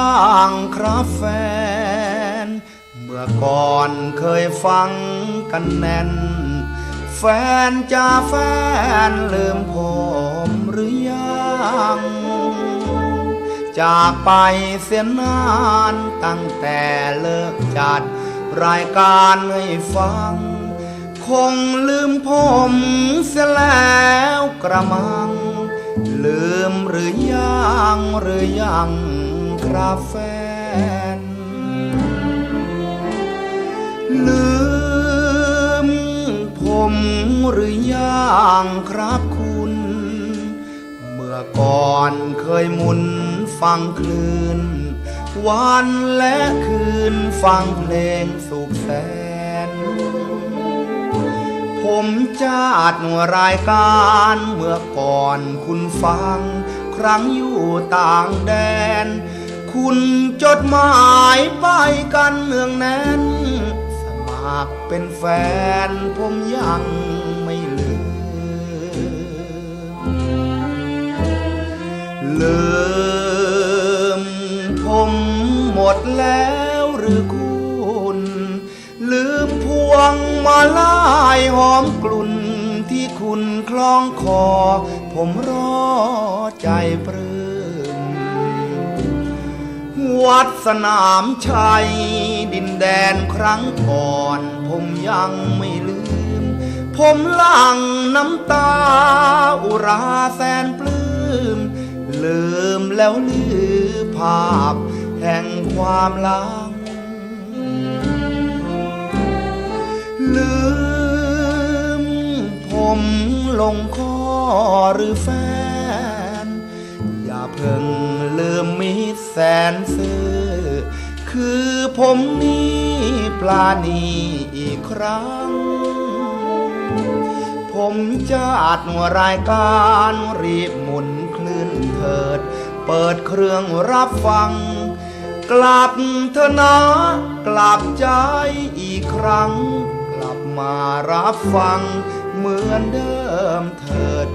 างครับแฟน เมื่อก่อนเคยฟังกันแน่น แฟนจะแฟนลืมผมหรือยังจากไปเสียนานตั้งแต่เลิกจัดรายการให้ฟัง คงลืมผมเสียแล้วกระมัง ลืมหรือยังหรือยัง ครับแฟน ลืมผมหรือยังครับคุณ เมื่อก่อนเคยมุนฟังคลื่น วันและคืนฟังเพลงสุขแสน ผมจะอัดรายการเมื่อก่อนคุณฟัง ครั้งอยู่ต่างแดน คุณจดหมายไปกันเนืองแน่น สมัครเป็นแฟนผมยังไม่ลืมลืมผมหมดแล้วหรือคุณ ลืมพวงมาลายหอมกลุ่นที่คุณคล้องคอ ผมรอใจปลื้ วัดสนามชัย ดินแดนครั้งก่อน ผมยังไม่ลืม ผมหลั่งน้ำตา อุราแสนปลื้ม ลืมแล้วลือภาพ แห่งความหลัง ลืม ผมลงคอหรือแฟน อย่าเพิ่งลืมมิต สนซื่อคือผมนี่ปลาณีอีกครั้ง ผมจะอัดรายการรีบหมุนคลื่นเถิด เปิดเครื่องรับฟัง กลับเถอนะกลับใจอีกครั้ง กลับมารับฟังเหมือนเดิมเถิด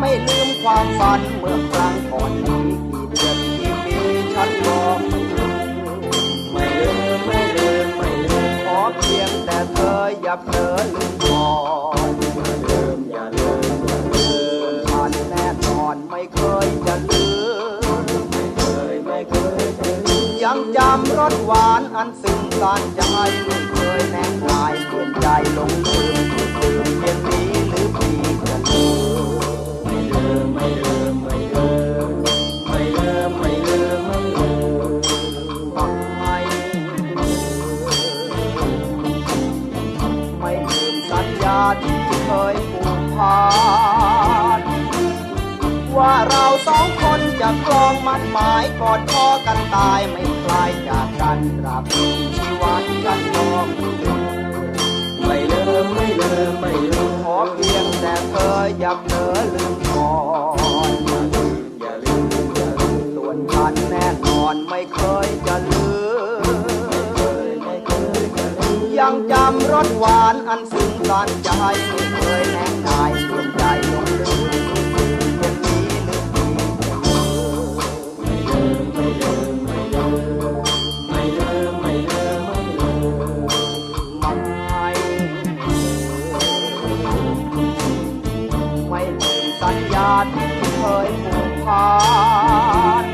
ไม่ลืมความฝันเมื่อครั้งก่อนนี้กี่เดือนกี่ปีฉันก็ไม่ลืมไม่ลืมไม่ลืมไม่ลืมขอเพียงแต่เธออย่าเผลอลืมก่อนอย่าลืมอย่าลืมอย่าลืมฉันแน่นอนไม่เคยจะลืมไม่เคยไม่เคยยังจำรสหวานอันซึ้งตานใจไม่เคยแน่นายเปลี่ยนใจหลงลืม เราสองคนจะคลองมันหมายกอดคอกันตายไม่คลายจากกันราบชีวันกันยอมไม่เลืมไม่เลืมไม่เลืมขอเพียงแต่เธออย่าเผลอลืมก่อนอย่าลืมอย่าลืมส่วนฉันแน่นอนไม่เคยจะลืมไม่เคยจะลืมยังจำรสหวานอันซึ้งสันใจไม่เคยแน่นายเปลี่ยนใจลงลืมอย่างนี้หรือพี่จะลืมานเคยผูกพัน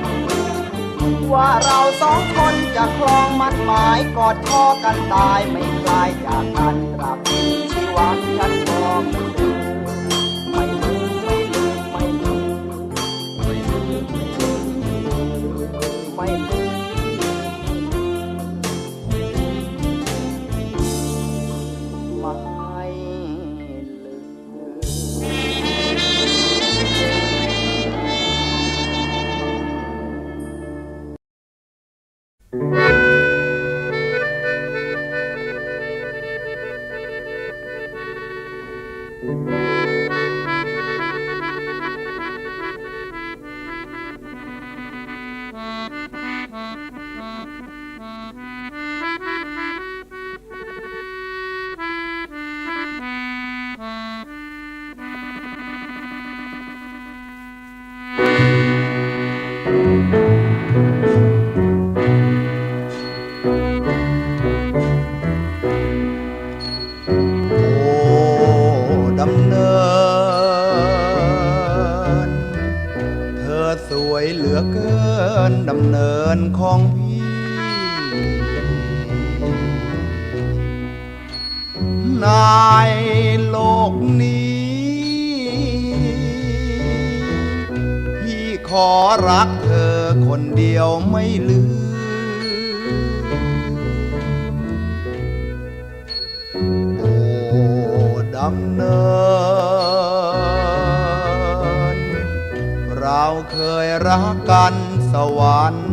ว่าเราสองคนจะคลองมัดหมายกอดคอกันตายไม่คลายจากกันตราบชีวันฉันมองดู โในโลกนี้ พี่ขอรักเธอคนเดียวไม่ลืมโอ้ดำเนิน เราเคยรักกันสวรรค์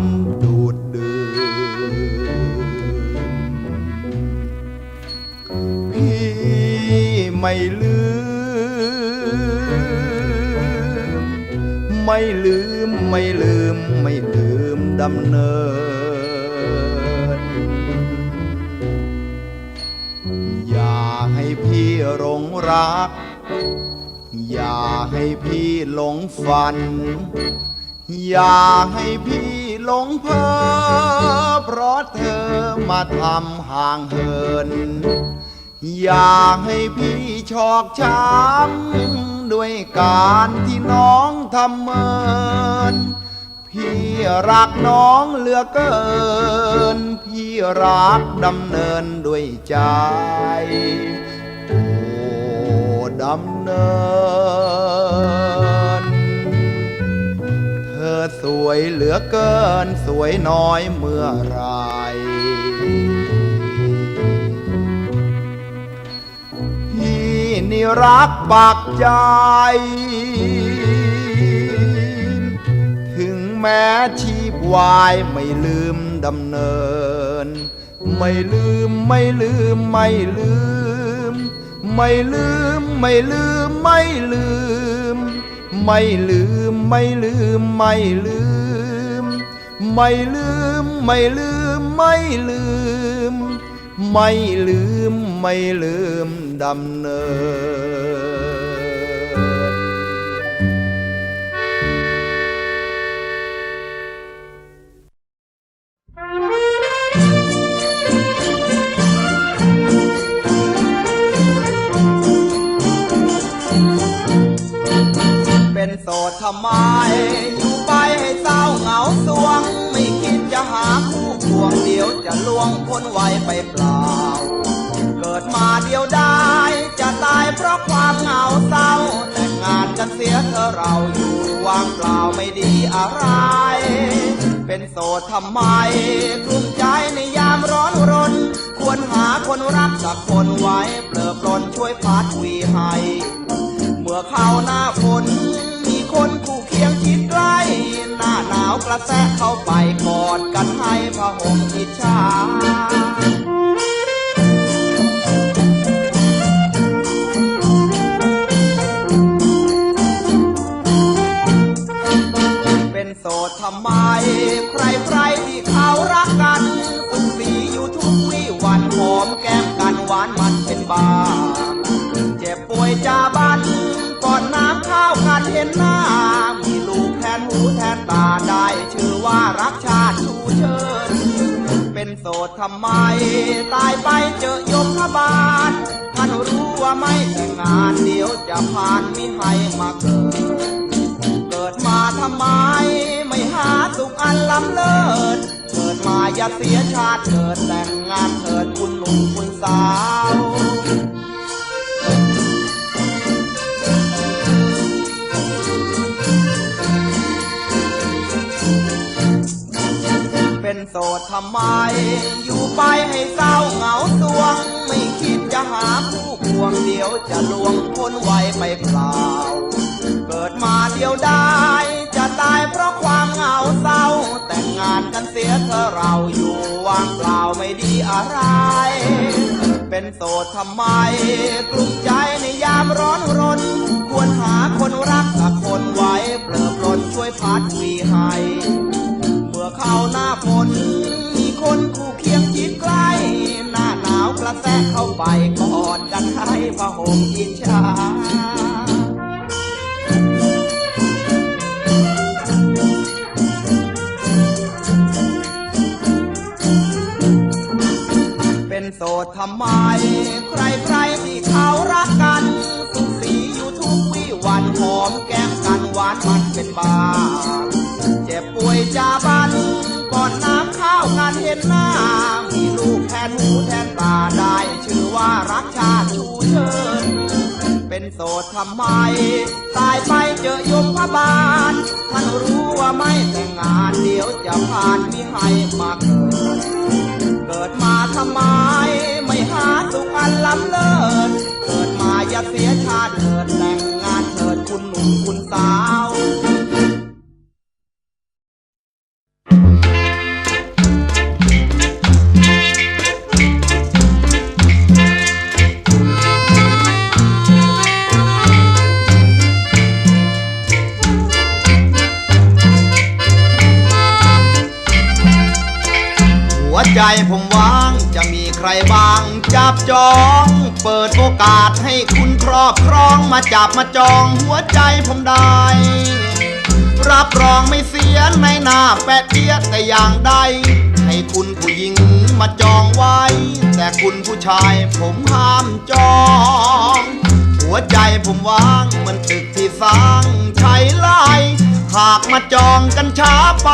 ไม่ลืม ไม่ลืมไม่ลืมไม่ลืมดำเนิน อย่าให้พี่หลงรัก อย่าให้พี่หลงฝัน อย่าให้พี่หลงเพ้อเพราะเธอมาทำห่างเหิน อย่าให้พี่ชอกช้ำด้วยการที่น้องทำเมิน พี่รักน้องเหลือเกิน พี่รักดำเนินด้วยใจ โอ้ดำเนิน เธอสวยเหลือเกินสวยน้อยเมื่อไร นี่รักปักใจ ถึงแม้ชีพวายไม่ลืมดำเนิน ไม่ลืมไม่ลืมไม่ลืม ไม่ลืมไม่ลืมไม่ลืม ไม่ลืมไม่ลืมไม่ลืม ไม่ลืมไม่ลืมไม่ลืมไม่ลืม ไม่ลืมดำเนินำไม อยู่ไปให้เศร้าเหงาสวง ไม่คิดจะหาคู่ควงเดียวจะลวงพ้นไวไปเปล่า เกิดมาเดียวได้ จะตายเพราะความเหงาเศร้า แต่งานกันเสียเธอเราอยู่วางเปล่าไม่ดีอะไร เป็นโสดทำไมกลุ้มใจในยามร้อนรน ควรหาคนรักสักคนไว้เปลือปลนช่วยพัดวีให้ เมื่อเข้าหน้าฝน มียงชิดใกล้หน้าหนาวกระแทกเข้าไปกอดกันให้พระห่มอิจฉาำไมตายไปเจอยมพบาลท่านรู้ว่าไม่แต่งงานเดี๋ยวจะผ่านมิให้มาเกิด เกิดมาทำไม ไม่หาสุขอันล้ำเลิศเกิดมาอย่าเสียชาติเกิดแต่งงานเกิดคุณหนุ่มคุณสาว สดทำไม อยู่ไปให้เศร้าเหงาสวง ไม่คิดจะหาคู่ควงเดี๋ยวจะลวงคนไวไปเปล่า เกิดมาเดียวได้ จะตายเพราะความเหงาเศร้า แต่งงานกันเสียเธอเราอยู่ว่างเปล่าไม่ดีอะไร เป็นโสดทำไม กลุ้มใจในยามร้อนรน ควรหาคนรักสักคนไว้เปลิบปลนช่วยพัดวีให้ อเข้าหน้าฝนมีคนคู่เคียงชิดใกล้หน้าหนาวกระแทกเข้าไปกอดกันให้พระห่มอิจฉาเป็นโสดทำไม ใครใครที่เขารักกัน สุขสีอยู่ทุกวี่วันหอมแก้มกันหวานมันเป็นบ้าเจ็บป่วยจาบันก่อนน้ำข้าวงานเห็นหน้า มีลูกแทนหูแทนตาได้ ชื่อว่ารักชาติชูเชิญ เป็นโสดทำไม ตายไปเจอยมพบาลท่านรู้ว่าไม่แต่งงานเดี๋ยวจะผ่านมิให้มาเกิดเกิดมาทำไม ไม่หาสุขอันล้ำเลิศเกิดมาอย่าเสียชา จอง เปิดโอกาสให้คุณครอบครองมาจับมาจองหัวใจผมได้ รับรองไม่เสียในหน้าแปะเดียแต่อย่างใด ให้คุณผู้หญิงมาจองไว้ แต่คุณผู้ชายผมห้ามจอง หัวใจผมว่างเหมือนตึกที่สร้างใช้ไล่หากมาจองกันช้าไป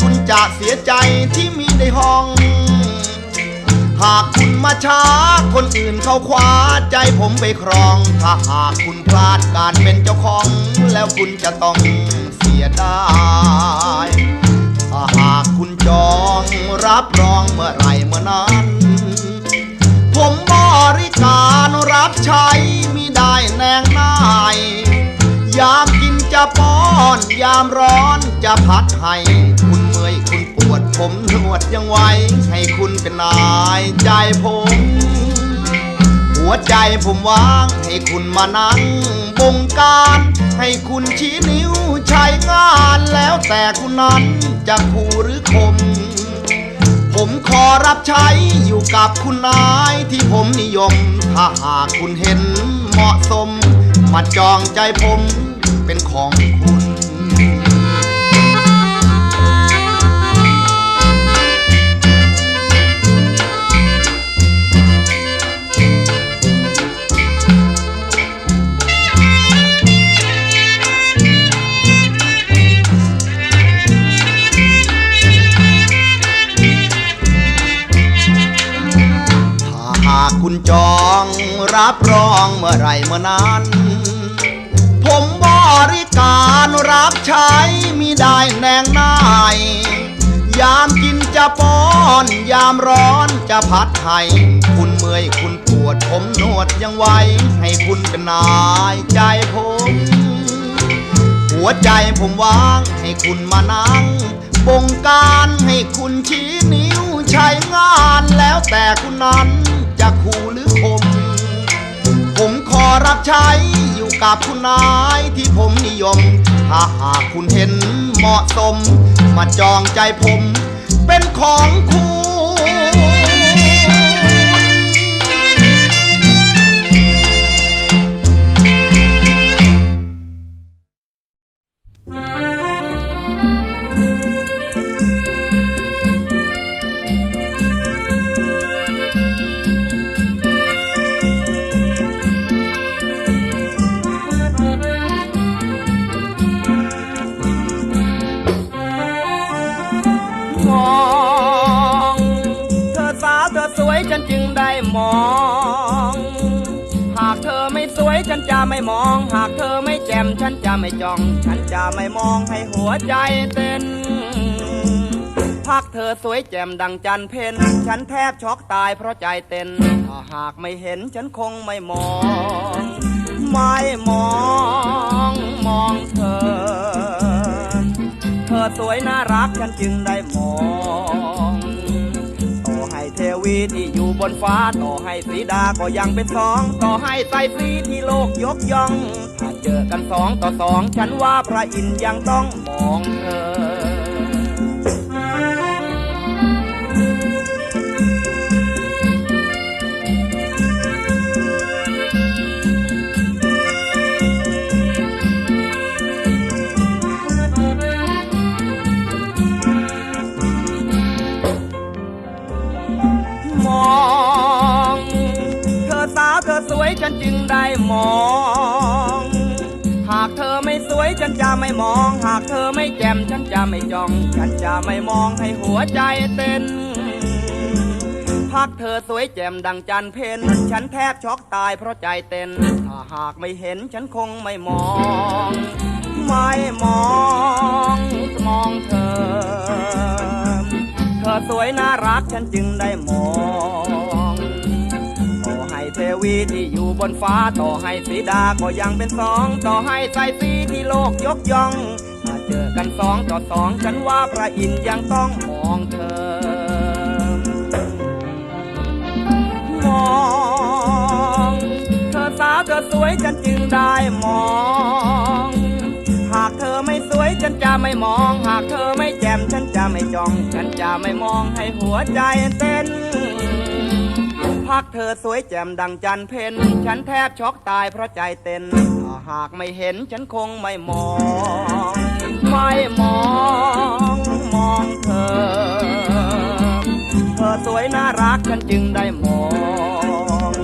คุณจะเสียใจที่มีในห้อง หากคุณมาช้า คนอื่นเขาคว้าใจผมไปครอง ถ้าหากคุณพลาดการเป็นเจ้าของ แล้วคุณจะต้องเสียดายถ้าหากคุณจองรับรองเมื่อไรเมื่อนั้น ผมบริการรับใช้มิได้แนงนายยามกินจะป้อน ยามร้อนจะพัดให้คุณเมื่อย วดยังไว้ ให้คุณเป็นนายใจผม หัวใจผมว่าง ให้คุณมานั่งบงการ ให้คุณชี้นิ้วใช้งานแล้วแต่คุณนั้นจะคู่หรือคม ผมขอรับใช้อยู่กับคุณนายที่ผมนิยม ถ้าหากคุณเห็นเหมาะสม มาจองใจผมเป็นของคุณ รับรองเมื่อไรเมื่อนั้น ผมบริการรับใช้มิได้แนงนายยามกินจะป้อน ยามร้อนจะพัดให้คุณเมื่อยคุณปวดผมนวดยังไว้ ให้คุณเป็นนายใจผม หัวใจผมว่างให้คุณมานั่งบงการให้คุณชี้นิ้วใช้งานแล้วแต่คุณนั้นจะคู่หรือคมผม รับใช้อยู่กับคุณนายที่ผมนิยม ถ้าหากคุณเห็นเหมาะสม มาจองใจผม เป็นของคุณ องหากเธอไม่แจ่มฉันจะไม่จ้อง ฉันจะไม่มองให้หัวใจเต้นพักเธอสวยแจ่มดังจันเพนฉันแทบช็อกตายเพราะใจเต้นถ้าหากไม่เห็นฉันคงไม่มอง ไม่มองมองเธอ เธอสวยน่ารักฉันจึงได้มอง เทวีที่อยู่บนฟ้า ต่อให้สีดาก็ยังเป็นสอง ต่อให้ไตรฟรีที่โลกยกย่องถ้าเจอกันสองต่อสอง ฉันว่าพระอินทร์ยังต้องมองเธอ นจึงได้มอง หากเธอไม่สวยฉันจะไม่มอง หากเธอไม่แจ่มฉันจะไม่จ้อง ฉันจะไม่มองให้หัวใจเต้นพักเธอสวยแจ่มดังจันเพนฉันแทบช็อกตายเพราะใจเต้น ถ้าหากไม่เห็นฉันคงไม่มอง ไม่มองมองเธอ เธอสวยน่ารักฉันจึงได้มอง วีที่อยู่บนฟ้าต่อให้สีดาก็ยังเป็นสองต่อให้ใจสีที่โลกยกย่องถ้าเจอกันสองต่อสองฉันว่าพระอินทร์ยังต้องมองเธอ มองเธอสาวเธอสวยฉันจึงได้มองหากเธอไม่สวยฉันจะไม่มอง หากเธอไม่แจ่มฉันจะไม่จ้อง ฉันจะไม่มองให้หัวใจเต้น พักเธอสวยแจ่มดังจันเพนฉันแทบช็อกตายเพราะใจเต้นถ้าหากไม่เห็นฉันคงไม่มอง ไม่มอง มองเธอ เธอสวยน่ารักฉันจึงได้มอง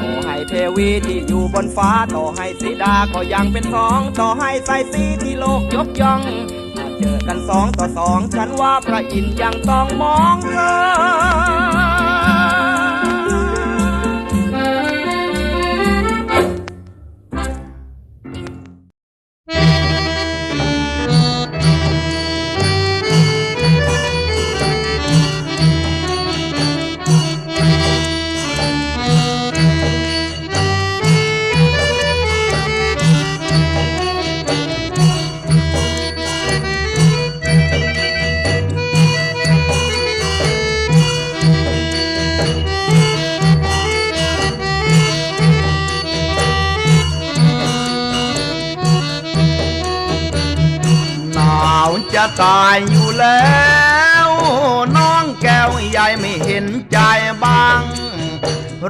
ต่อให้เทวีที่อยู่บนฟ้าต่อให้สีดาก็ยังเป็นสอง ต่อให้ไตรสีที่โลกยกย่องถ้าเจอกันสองต่อสอง ฉันว่าพระอินทร์ยังต้องมองเธอ จะตายอยู่แล้ว น้องแก้วใหญ่ไม่เห็นใจบ้าง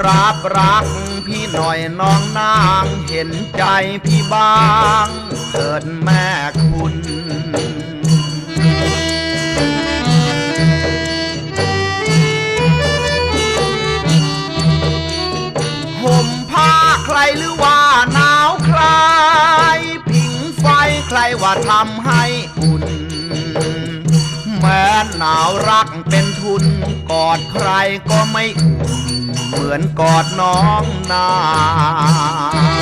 รับรักพี่หน่อยน้องนางเห็นใจพี่บ้างเถิดแม่คุณห่มผ้าใครหรือว่าหนาวใครผิงไฟใครว่าทำให้ อุ่นหนาวรักเป็นทุน กอดใครก็ไม่อุ่นเหมือนกอดน้องนาง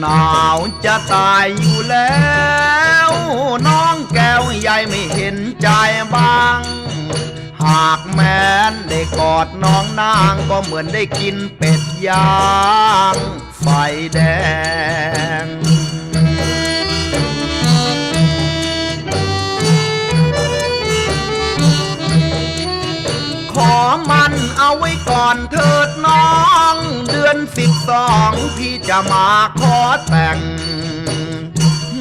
หนาวจะตายอยู่แล้ว น้องแก้วใหญ่ไม่เห็นใจบ้าง หากแม้นได้กอดน้องนางก็เหมือนได้กินเป็ดย่าง ไฟแดง ขอมันเอาไว้ก่อนเถิดน้อง เดือนสิบสองพี่จะมาขอแต่ง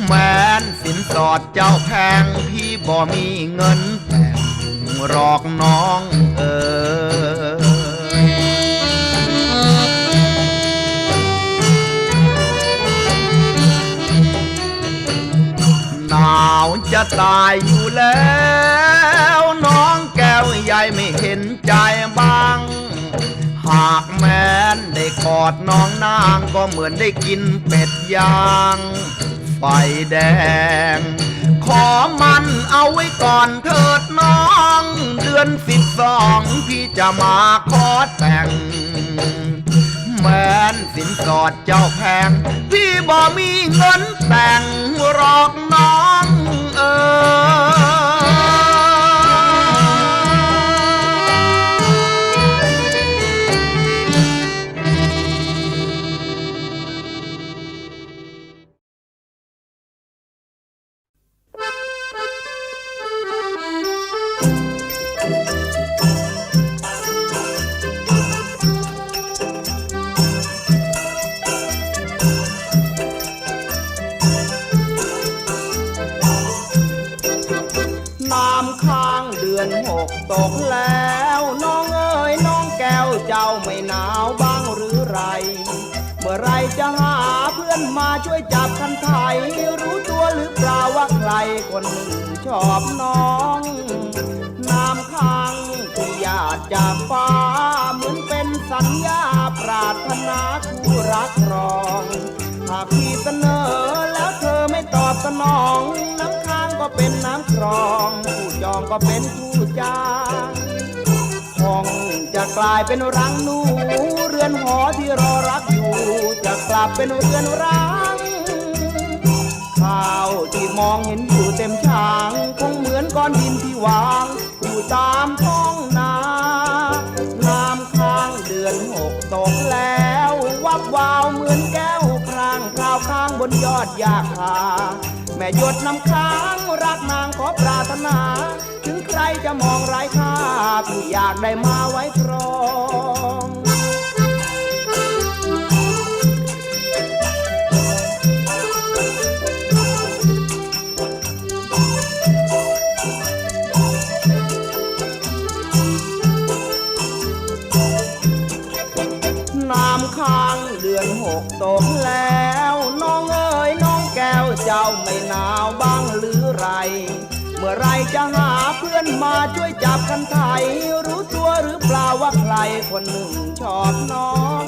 แม้นสินสอดเจ้าแพงพี่บ่มีเงินแต่งหรอกน้อง จะตายอยู่แล้ว น้องแก้วใหญ่ไม่เห็นใจบ้าง หากแม้นได้กอดน้องนางก็เหมือนได้กินเป็ดย่าง ไฟแดง ขอมันเอาไว้ก่อนเถิดน้อง เดือนสิบสองพี่จะมาขอแต่ง แฟนสินสอดเจ้าแพง พี่บ่มีเงินแต่งหรอกน้องเออ ช่วยจับคันไทยรู้ตัวหรือเปล่าว่าใครคนหนึ่งชอบน้องน้ำค้างที่หยาดจากฟ้าเหมือนเป็นสัญญาปรารถนาคู่รักรองหากพี่เสนอแล้วเธอไม่ตอบสนอง น้ำค้างก็เป็นน้ำครอง ผู้จองก็เป็นผู้จ้าง อง จะกลายเป็นรังหนู เรือนหอที่รอรักอยู่ จะกลับเป็นเรือนร้างข้าวที่มองเห็นอยู่เต็มช้างคงเหมือนก้อนดินที่วาง อยู่ตามท้องนาน้ำค้างเดือนหกตกแล้ว วับวาวเหมือนแก้วพรางพราวข้างบนยอดยาคาแม่หยดน้ำค้างรักนางขอปรารถนา ถึง จะมองไร้ค่าพี่อยากได้มาไว้ครองน้ำค้างเดือนหกตกแล้ว น้องเอ๋ยน้องแก้วเจ้าไม่หนาวบ้างหรือไร มื่อไรจะหาเพื่อนมาช่วยจับกันไทยรู้ตัวหรือเปล่าว่าใครคนหนึ่งชอบน้อง